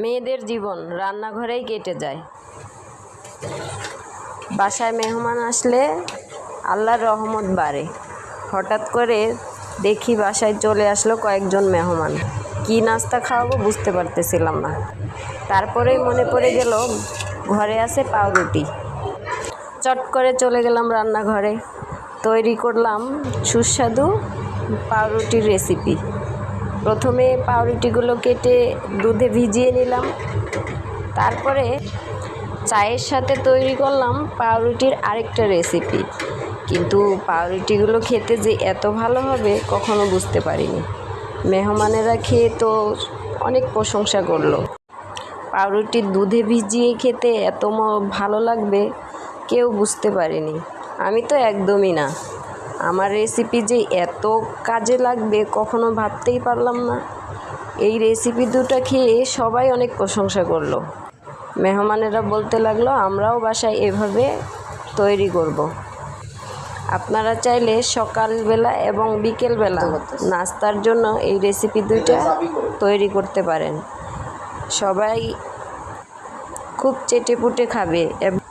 মেয়েদের জীবন রান্নাঘরেই কেটে যায়। বাসায় মেহমান আসলে আল্লাহর রহমত বাড়ে। হঠাৎ করে দেখি বাসায় চলে আসলো কয়েকজন মেহমান। কি নাস্তা খাওয়াবো বুঝতে পারতেছিলাম না। তারপরেই মনে পড়ে গেল ঘরে আছে পাউরুটি। চট করে চলে গেলাম রান্নাঘরে। তৈরি করলাম সুস্বাদু পাউরুটির রেসিপি। প্রথমে পাউরুটিগুলো কেটে দুধে ভিজিয়ে নিলাম। তারপরে চায়ের সাথে তৈরি করলাম পাউরুটির আরেকটা রেসিপি কিন্তু পাউরুটিগুলো খেতে যে এত ভালো হবে কখনো বুঝতে পারিনি। মেহমানেরা খেয়ে তো অনেক প্রশংসা করল। পাউরুটি দুধে ভিজিয়ে খেতে এত ভালো লাগবে কেউ বুঝতে পারেনি। আমি তো একদমই না। আমার রেসিপি যে এত কাজে লাগবে কখনো ভাবতেই পারলাম না। এই রেসিপি দুটো খেয়ে সবাই অনেক প্রশংসা করল। মেহমানেরা বলতে লাগল, আমরাও বাসায় এভাবে তৈরি করব। আপনারা চাইলে সকালবেলা এবং বিকেলবেলা নাস্তার জন্য এই রেসিপি দুইটা তৈরি করতে পারেন। সবাই খুব চেটেপুটে খাবে এব-